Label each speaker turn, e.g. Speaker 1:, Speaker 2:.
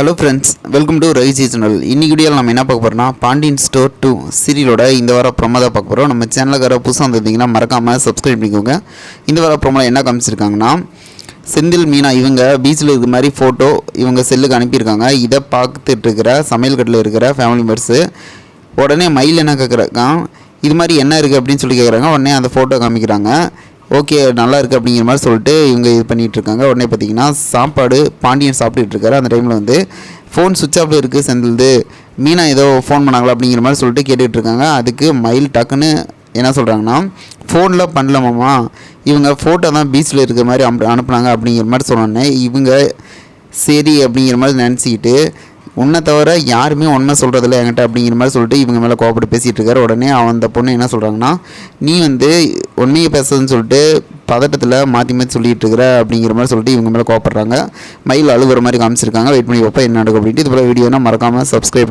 Speaker 1: Hello friends welcome to Ravi seasonal இன்னைக்கு வீடியோவில் நம்ம என்ன பார்க்க போகிறோம்னா பாண்டியன் ஸ்டோர் டூ சீரியலோட இந்த வாரம் ப்ரொமோ தான் பார்க்க போகிறோம் நம்ம சேனலுக்கு புதுசாக வந்திருந்தீங்கன்னா மறக்காமல் சப்ஸ்கிரைப் பண்ணிக்கோங்க. இந்த வாரம் ப்ரொமோவில் என்ன காமிச்சிருக்காங்கன்னா செந்தில் மீனா இவங்க பீச்சில் இருக்கிற மாதிரி ஃபோட்டோ இவங்க செல்லுக்கு அனுப்பியிருக்காங்க. இதை பார்த்துட்டு இருக்கிற சமையல் கட்டில் இருக்கிற ஃபேமிலி மெம்பர்ஸு உடனே மயில் என்ன கேட்குறாங்க இது மாதிரி என்ன இருக்குது அப்படின்னு சொல்லி கேட்குறாங்க உடனே அந்த ஃபோட்டோ காமிக்கிறாங்க. ஓகே நல்லா இருக்குது அப்படிங்கிற மாதிரி சொல்லிட்டு இவங்க இது பண்ணிகிட்டு இருக்காங்க. உடனே பார்த்தீங்கன்னா சாப்பாடு பாண்டியன் சாப்பிட்டுட்டு இருக்காரு. அந்த டைமில் வந்து ஃபோன் சுவிட்ச் ஆஃப் இருக்குது செந்தில்து. மீனா ஏதோ ஃபோன் பண்ணாங்களா அப்படிங்கிற மாதிரி சொல்லிட்டு கேட்டுட்டு இருக்காங்க. அதுக்கு மயில் டக்குன்னு என்ன சொல்கிறாங்கன்னா ஃபோனில் பண்ணலாமாம்மா இவங்க ஃபோட்டோ தான் பீச்சில் இருக்கிற மாதிரி அனுப்புனாங்க அப்படிங்கிற மாதிரி சொன்னோன்னே இவங்க சரி அப்படிங்கிற மாதிரி நினச்சிக்கிட்டு உன்னை தவிர யாருமே உண்மை சொல்கிறதில்ல என்கிட்ட அப்படிங்கிற மாதிரி சொல்லிட்டு இவங்க மேலே கோபப்பட்டு பேசிகிட்டு இருக்காரு. உடனே அவன் அந்த பொண்ணு என்ன சொல்கிறாங்கன்னா நீ வந்து உண்மையை பேசுறதுன்னு சொல்லிட்டு பதட்டத்தில் மாற்றி மாற்றி சொல்லிட்டு இருக்கிற அப்படிங்கிற மாதிரி சொல்லிட்டு இவங்க மேலே கோவப்படுறாங்க. மயில் அழுகுற மாதிரி காமிச்சிருக்காங்க. வெயிட் பண்ணி வைப்பா என்ன நடக்கும் அப்படின்ட்டு. இது போல் வீடியோனா மறக்காமல் சப்ஸ்கிரைப்